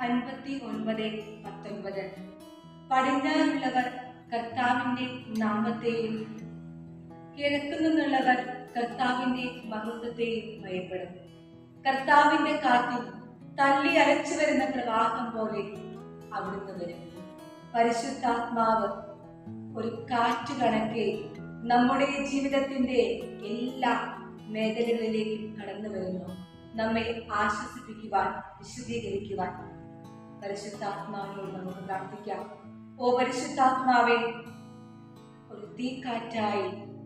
അൻപത്തി ഒൻപത് പത്തൊൻപത്. പടിഞ്ഞാറുള്ളവർ കർത്താവിന്റെ നാമത്തെയും കിഴക്കു നിന്നുള്ളവർ കർത്താവിന്റെ മഹത്വത്തെയും ഭയപ്പെടും. കർത്താവിന്റെ കാറ്റിൽ തള്ളി അരച്ചു വരുന്ന പ്രവാഹം പോലെ അവിടുന്ന് വരും. പരിശുദ്ധാത്മാവ് ഒരു കാറ്റ് കണക്കെ നമ്മുടെ ജീവിതത്തിന്റെ എല്ലാ മേഖലകളിലേക്കും കടന്നു വരുന്നു. നമ്മെ ആശ്വസിപ്പിക്കുവാൻ വിശദീകരിക്കുവാൻ പരിശുദ്ധാത്മാവിനോട് നമുക്ക് പ്രാർത്ഥിക്കാം. ഓ പരിശുദ്ധാത്മാവെ ഒരു തീക്കാറ്റായി